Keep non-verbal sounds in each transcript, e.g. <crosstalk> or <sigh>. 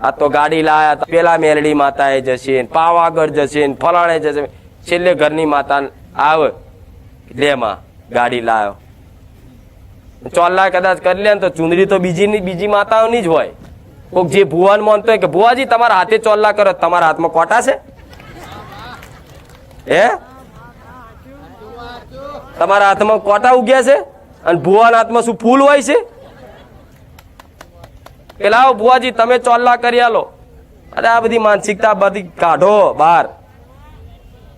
આ તો ગાડી લાયા પેલા મેલડી માતાએ જશે પાવાગઢ જશે ફલાણે જશે. છેલ્લે ઘરની માતા આવે લે માં ગાડી લાયો. ચોલ્લા કદાચ કરી લે તો ચુંદડી તો બીજી બીજી માતાઓની જ હોય. કોક જે ભુવન માનતો હોય કે, ભુવાજી, તમારા હાથે ચોલ્લા કરો, તમારા હાથમાં કોટા છે? હે? તમારા હાથમાં કોટા ઉગ્યા છે? અને ભુવાના હાથમાં શું ફૂલ હોય છે? કે લાવો ભુવાજી, તમે ચોલ્લા કરી આલો. અરે આ બધી માનસિકતા બધી કાઢો બહાર.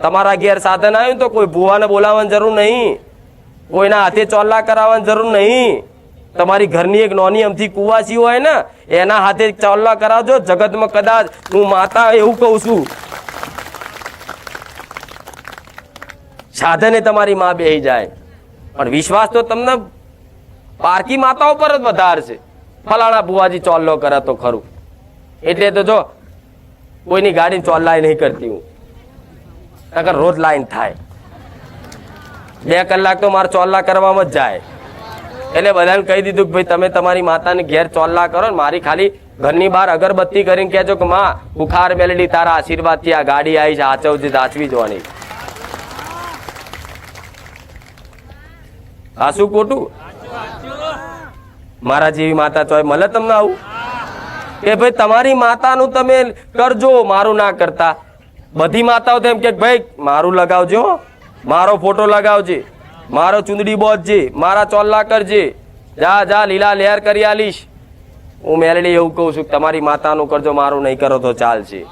તમારા ઘેર સાધન આવ્યું તો કોઈ ભુવાને બોલાવવાની જરૂર નહીં. કોઈના હાથે ચોલ્લા કરાવવાની જરૂર નહીં. તમારી ઘરની એક નોની અમથી કુવાસી હોય ને, એના હાથે ચોલ્લા કરાવજો. જગતમાં કદાચ હું માતા એવું કહું છું. સાધને તમારી માં બેહી જાય. પણ વિશ્વાસ તો તમને પારકી માતાઓ પર જ વધારશે ફલાણા બુવાજી ચોલ્લો કરે તો ખરું. એટલે તો જો, કોઈની ગાડી ચોલ્લાય નહીં કરતી હું. અગર રોજ લાઈન થાય. બે કલાક તો મારે ચોલ્લા કરવામાં જ જાય. એટલે બધાને કહી દીધું કે ભાઈ, તમે તમારી માતાને ઘેર ચોલ્લા કરો ને મારી ખાલી ઘરની બહાર અગરબત્તી કરીને કહેજો કે માં, બુખાર મેલડી, તારા આશીર્વાદથી આ ગાડી આવી છે, આચવજે સાચવી જોવાની. આ શું ખોટું? મારા જેવી માતા ચોય મળે તમને આવું. કે ભાઈ, તમારી માતાનું તમે કરજો, મારું ના કરતા. બધી માતાઓ તેમ કે, ભાઈ, મારું લગાવજો. મારો ફોટો લગાવજે, મારો ચુંદડી બોધજે, મારા ચોલ્લા કરજે. જા જા, લીલા લહેર કરી આલીશ. હું મેલડી એવું કહું છું કે, તમારી માતાનું કરજો, મારું નહીં કરો તો ચાલશે.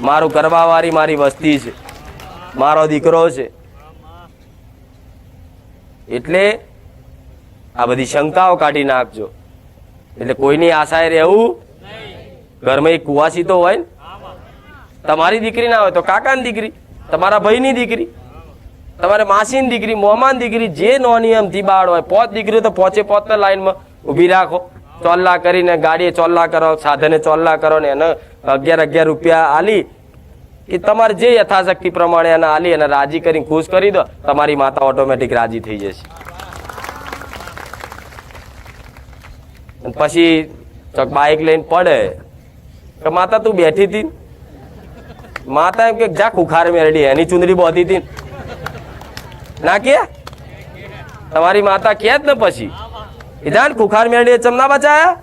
મારું કરવાવાળી મારી વસ્તી છે. મારો દીકરો છે. એટલે આ બધી શંકાઓ કાઢી નાખજો. એટલે કોઈની આશાએ રહેવું ઘરમાં એક કુવાસી તો હોય ને? તમારી દીકરી ના હોય તો કાકાની દીકરી, તમારા ભાઈની દીકરી, તમારે માસીની દીકરી, મોમાની દીકરી, જે નોનિયમ બાળ હોય, પોત દીકરી તો પોચે પોત લાઈનમાં ઊભી રાખો. ચોલ્લા કરીને ગાડીએ ચોલ્લા કરો, સાધને ચોલ્લા કરો ને એને અગિયાર અગિયાર રૂપિયા આલી. કે તમારે જે યથાશક્તિ પ્રમાણે એને આલી અને રાજી કરીને ખુશ કરી દો, તમારી માતા ઓટોમેટિક રાજી થઈ જશે. પછી ચોક બાઇક લઈને પડે. કે માતા તું બેઠી હતી માતા એમ કે, જા ખુખાર મેરડી એની ચુંદડી બોધી હતી ના. કે? તમારી માતા કે જ ને પછી? એ જાણ ખુખાર મેરડી ચમના બચાયા?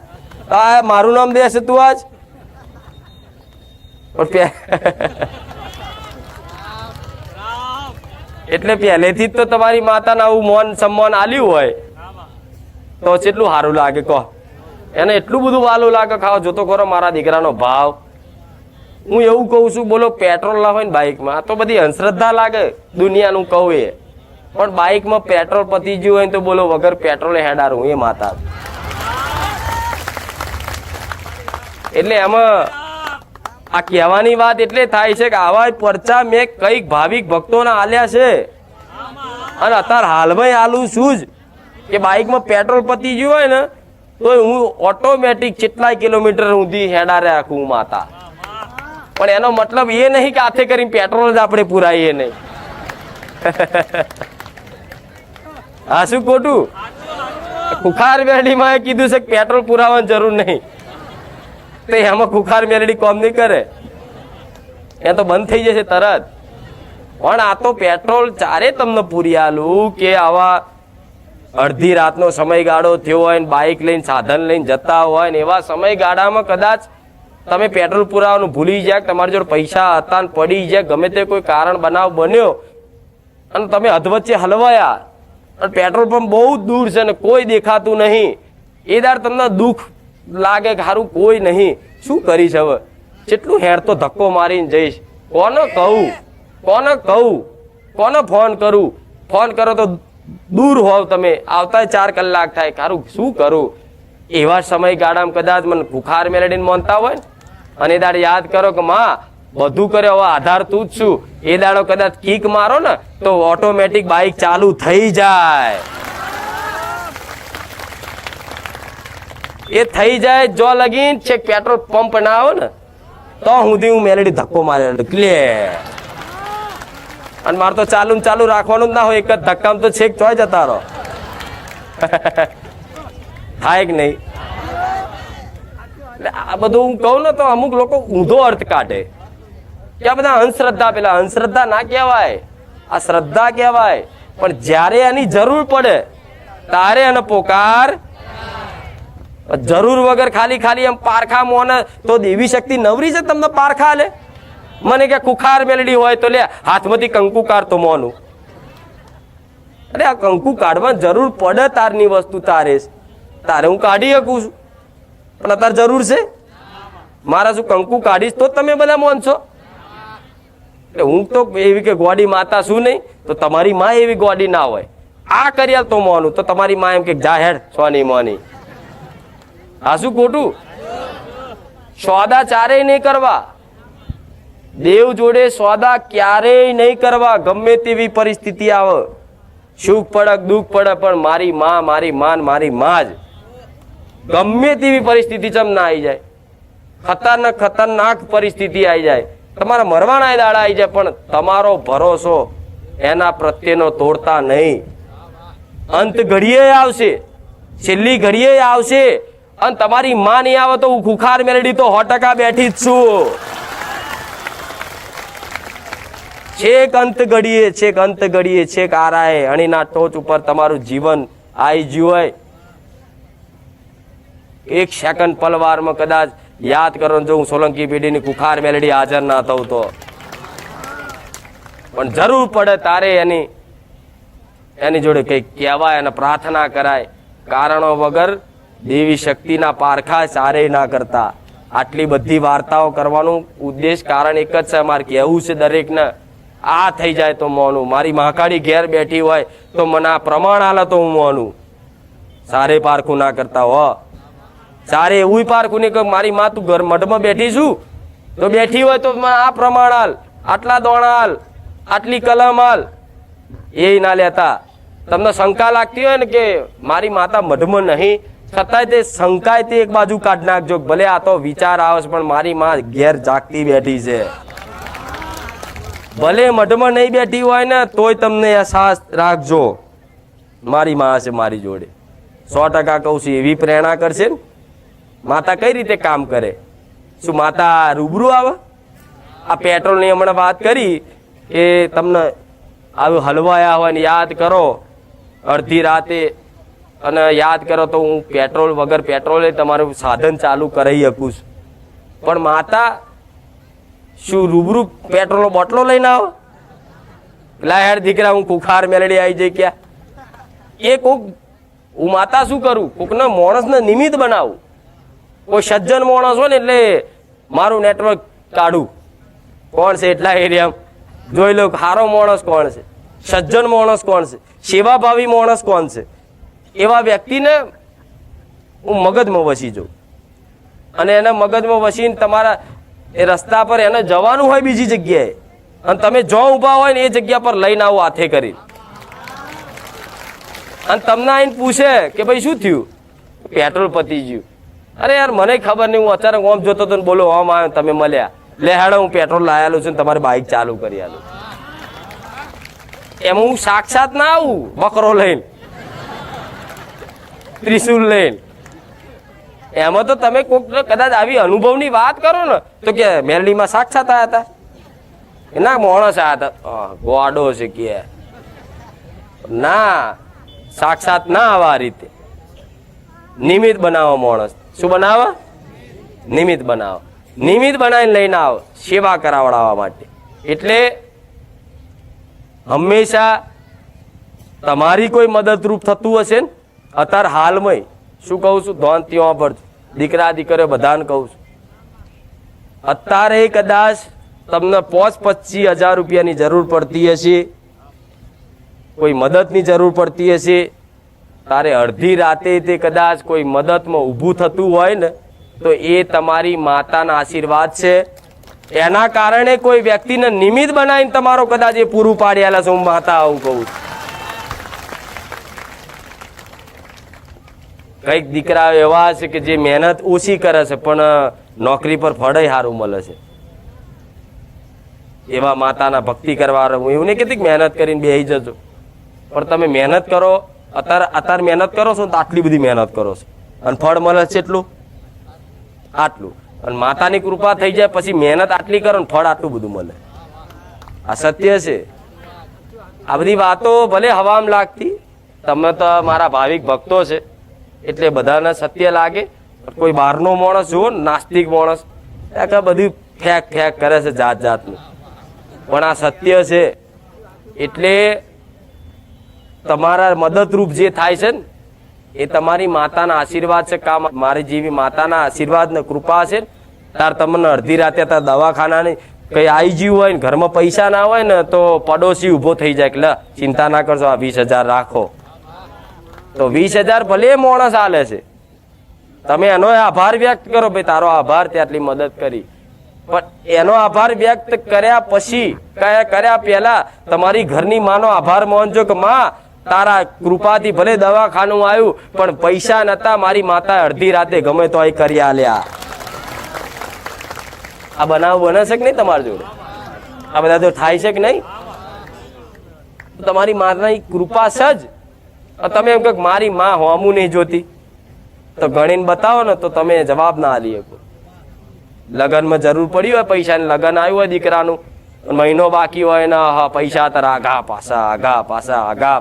આ મારું નામ દેશે તું આજ? એટલે પહેલેથી જ તો તમારી માતાના આવું મોન, સન્માન આલ્યું હોય. તો કેટલું સારું લાગે, કહો. એને એટલું બધું વાલું લાગે ખાવ જોતો ખરો મારા દીકરાનો ભાવ. હું એવું કહું છું, બોલો, પેટ્રોલ ના હોય ને બાઇકમાં. તો બધી અંધશ્રદ્ધા લાગે, દુનિયાનું કહું એ. પણ બાઇકમાં પેટ્રોલ પતી ગયું હોય તો બોલો, વગર પેટ્રોલે હેડારું એ માતા. એટલે એમાં આ કહેવાની વાત એટલે થાય છે કે આવા પરચા મેં કંઈક ભાવિક ભક્તોના આલ્યા છે. અને અત્યારે હાલમાં આલું છું જ કે બાઇકમાં પેટ્રોલ પતી ગયું હોય ને તો હું ઓટોમેટિક કેટલાય કિલોમીટર સુધી હેડારે રાખું માતા. પણ એનો મતલબ એ નહીં કે હાથે કરીને પેટ્રોલ જ આપણે પુરાઈએ નહીં. <laughs> હા, શું ખોટું? ખુખાર મેરડીમાં કીધું છે કે પેટ્રોલ પુરાવાની જરૂર નહીં. તો એમાં ખુખાર મેરડી કોમ નહીં કરે. એ તો બંધ થઈ જશે તરત. પણ આ તો પેટ્રોલ ચારે તમને પૂરી આલું કે આવા અડધી રાતનો સમયગાળો થયો હોય ને બાઇક લઈને, સાધન લઈને જતા હોય ને એવા સમયગાળામાં કદાચ તમે પેટ્રોલ પુરાવાનું ભૂલી જાય તમારી જોડે પૈસા હતા ને પડી જાય ગમે તે કોઈ કારણ બનાવ બન્યો અને તમે અધવચ્ચે હલવાયા. અને પેટ્રોલ પંપ બહુ દૂર છે ને કોઈ દેખાતું નહીં. એ દાર તમને દુઃખ લાગે કે સારું કોઈ નહીં. શું કરીશ હવે? જેટલું હેર તો ધક્કો મારીને જઈશ. કોને કહું? કોને કહું? કોને ફોન કરું? ફોન કરો તો દૂર હોવ તમે. આવતા ચાર કલાક થાય. કારું, શું કરું? એવા સમયગાળામાં કદાચ મને ભૂખાર મેળડીને માનતા હોય અને દાડે યાદ કરો કે, માં, બધું કરે હવે આધાર તું જ છું. એ દાડો કદાચ કિક મારો ને, તો ઓટોમેટિક બાઇક ચાલુ થઈ જાય. એ થઈ જાય જો લગીન છેક પેટ્રોલ પંપ ના આવે ને, તો સુધી હું મેલેડી ધક્કો મારે ક્લે અને મારે તો ચાલુ ચાલુ રાખવાનું જ ના હોય, એક જ ધક્કામ તો છેક ચોય જતા રહો. થાય કે નહીં. એટલે આ બધું હું કહું ને તો અમુક લોકો ઊંધો અર્થ કાઢે. કે આ બધા અંધશ્રદ્ધા, પેલા અંધશ્રદ્ધા ના કહેવાય. આ શ્રદ્ધા કહેવાય. પણ જ્યારે એની જરૂર પડે, તારે એનો પોકાર જરૂર વગર ખાલી ખાલી એમ પારખા મોને તો દેવી શક્તિ નવરી છે તમને પારખા લે? મને કે કુખાર મેલડી હોય તો લે, હાથમાંથી કંકુ કાઢતો મોનું. અરે આ કંકુ કાઢવા જરૂર પડે તારની વસ્તુ તારે. તારે હું કાઢી શકું છું. પણ અત્યારે જરૂર છે? મારા શું કંકુ કાઢીશ તો તમે બધા મોનશો એટલે હું તો એવી કે ગોડી માતા શું નહીં, તો તમારી માં એવી ગોડી ના હોય. આ કર્યા તો મોનું, તો તમારી માં એમ કે જાહેર સોની મોની. આ શું ખોટું? સોદા ચારેય નહીં કરવા. દેવ જોડે સોદા ક્યારેય નહીં કરવા ગમે તેવી પરિસ્થિતિ આવે. સુખ પડક, દુઃખ પડે પણ મારી માં, મારી માન, મારી માં જ ગમે તેવી પરિસ્થિતિ ચમ ના આવી જાય. ખતરનાક ખતરનાક પરિસ્થિતિ આવી જાય. તમારા મરવાના દાડા આવી જાય, પણ તમારો ભરોસો એના પ્રત્યેનો તોડતા નહીં. અંત ઘડીએ આવશે, છેલ્લી ઘડીએ આવશે, અને તમારી માં નહીં આવે તો હું ખુખાર મેળડી તો સો ટકા બેઠી જ છું. છેક અંત ઘડીએ, છેક અંત ઘડીએ, છેક આરાએ, અણીના ટોચ ઉપર તમારું જીવન આવી ગયું એક સેકન્ડ પલવારમાં કદાચ યાદ કરો જો હું સોલંકી પેઢીની કુખાર મેલડી હાજર ના થઉં તો. પણ જરૂર પડે તારે એની એની જોડે કંઈક કહેવાય અને પ્રાર્થના કરાય. કારણો વગર દેવી શક્તિના પારખા સારે ના કરતા. આટલી બધી વાર્તાઓ કરવાનું ઉદ્દેશ કારણ એક જ છે, અમારે કહેવું છે દરેકને. આ થઈ જાય તો મોનું. મારી મહાકાળી ઘેર બેઠી હોય તો મને આ પ્રમાણ આલે તો હું મોનું. સારે પારખું ના કરતા હો. સારે એવું પારખું નહીં કે મારી માં તું ઘર મઢમાં બેઠી છું. તો બેઠી હોય તો આ પ્રમાણ હાલ આટલા દોણા હાલ આટલી કલમ હાલ એ ના લેતા. તમને શંકા લાગતી હોય ને કે મારી માતા મઢમાં નહીં? છતાંય તે શંકાય તે એક બાજુ કાઢ નાખજો. ભલે આ તો વિચાર આવે છે પણ મારી માં ઘેર જાગતી બેઠી છે. ભલે મઢમાં નહીં બેઠી હોય ને, તોય તમને અહેસાસ રાખજો. મારી માં છે મારી જોડે. સો ટકા કહું છું, એવી પ્રેરણા કરશે ને. માતા કઈ રીતે કામ કરે? શું માતા રૂબરૂ આવે? આ પેટ્રોલની હમણાં વાત કરી કે તમને આવું હલવાયા હોય ને યાદ કરો. અડધી રાતે અને યાદ કરો તો હું પેટ્રોલ વગર પેટ્રોલે તમારું સાધન ચાલુ કરાવી શકું છું. પણ માતા શું રૂબરૂ પેટ્રોલનો બોટલો લઈને આવો? લા હેડ દીકરા, હું કુખાર મેલડી આવી જઈ ક્યાં? એ કોક, હું માતા શું કરું? કોકના માણસને નિમિત્ત બનાવું. કોઈ સજ્જન માણસ હોય ને એટલે મારું નેટવર્ક કાઢું. કોણ છે એટલા એરિયામાં? જોઈ લો સારો માણસ કોણ છે? સજ્જન માણસ કોણ છે? સેવાભાવી માણસ કોણ છે? એવા વ્યક્તિને હું મગજમાં વસી જાઉં. અને એના મગજમાં વસીને તમારા એ રસ્તા પર એને જવાનું હોય બીજી જગ્યાએ. અને તમે જો ઊભા હોય ને એ જગ્યા પર લઈને આવો હાથે કરી અને તમને આઈને પૂછે કે ભાઈ શું થયું? પેટ્રોલ પતી ગયું અરે યાર, મને ખબર નહીં, હું અચાનક ઓમ જોતો હતો ને બોલો, ઓમ આવ્યો તમે મળ્યા. લે હેડો, હું પેટ્રોલ લાયેલું છું તમારે બાઇક ચાલુ કરી આલું એમાં હું સાક્ષાત ના આવું, બકરો લઈને. ત્રિશુલ લઈને. એમાં તો તમે કોક કદાચ આવી અનુભવની વાત કરો ને, તો કે મેરડીમાં સાક્ષાત આવ્યા હતા ના માણસ આ હતા ગોડો છે કે. ના, સાક્ષાત ના આવા આ રીતે. નિમિત્ત બનાવો માણસ. શું બનાવો? નિમિત્ત બનાવો. નિમિત્ત બનાવીને લઈને આવો, સેવા કરાવડાવવા માટે. એટલે હંમેશા તમારી કોઈ મદદરૂપ થતું હશે ને અત્યારે હાલમાં શું કહું છું? ધોન ત્યાં દીકરા દીકરીઓ બધાને કહું છું. અત્યારે કદાચ તમને પોચ પચીસ હજાર રૂપિયાની જરૂર પડતી હશે, કોઈ મદદની જરૂર પડતી હશે, તારે અડધી રાતે તે કદાચ કોઈ મદદમાં ઊભું થતું હોય ને, તો એ તમારી માતાના આશીર્વાદ છે. એના કારણે કોઈ વ્યક્તિને નિમિત્ત બનાવીને તમારો કદાચ એ પૂરું પાડ્યા છે હું માતા આવું કહું છું. કંઈક દીકરા એવા છે કે જે મહેનત ઓછી કરે છે, પણ નોકરી પર ફળે સારું મળે છે. એવા માતાના ભક્તિ કરવા હું એવું નહીં કહેતી મહેનત કરીને બેસી જજો. પણ તમે મહેનત કરો, અત્યારે અત્યારે મહેનત કરો છો તો આટલી બધી મહેનત કરો છો. અને ફળ મળે છે એટલું? આટલું. અને માતાની કૃપા થઈ જાય, પછી મહેનત આટલી કરો ને ફળ આટલું બધું મળે. આ સત્ય છે. આ બધી વાતો ભલે હવામાં લાગતી, તમે તો મારા ભાવિક ભક્તો છે. એટલે બધાને સત્ય લાગે. કોઈ બહારનો માણસ જુઓ નાસ્તિક માણસ કે બધું ફેંક ફેંક કરે છે જાત જાતનું. પણ આ સત્ય છે. એટલે તમારા મદદરૂપ જે થાય છે ને, એ તમારી માતાના આશીર્વાદ છે. કામ મારી જેવી માતાના આશીર્વાદ ને કૃપા છે. તાર તમને અડધી રાતે તાર દવાખાનાની કઈ આવી ગયું હોય ને, ઘરમાં પૈસા ના હોય ને, તો પડોશી ઊભો થઈ જાય કે લે, ચિંતા ના કરશો, આ વીસ હજાર રાખો. તો વીસ હજાર ભલે માણસ હાલે છે. તમે એનો આભાર વ્યક્ત કરો ભાઈ, તારો આભાર તે મદદ કરી. પણ એનો આભાર વ્યક્ત કર્યા પછી, કયા કર્યા પહેલા, તમારી ઘરની માનો આભાર માનજો કે માં, તારા કૃપાથી ભલે દવાખાનું આવ્યું, પણ પૈસા નતા, મારી માતા અડધી રાતે ગમે તો અહીં કરી આલ્યા. આ બનાવ બને છે કે નહીં તમારી જોડે? આ બધા તો થાય છે કે નહીં? તમારી માતાની કૃપા છે જ. અને તમે એમ કહો મારી માં હોમું નહીં જોતી. તો ગણીને બતાવો ને તો તમે જવાબ ના આલી શકો. લગ્નમાં જરૂર પડી હોય પૈસાની, લગ્ન આવ્યું હોય દીકરાનું, મહિનો બાકી હોય ને પૈસા તારા આઘા પાછા આઘા પાછા આગા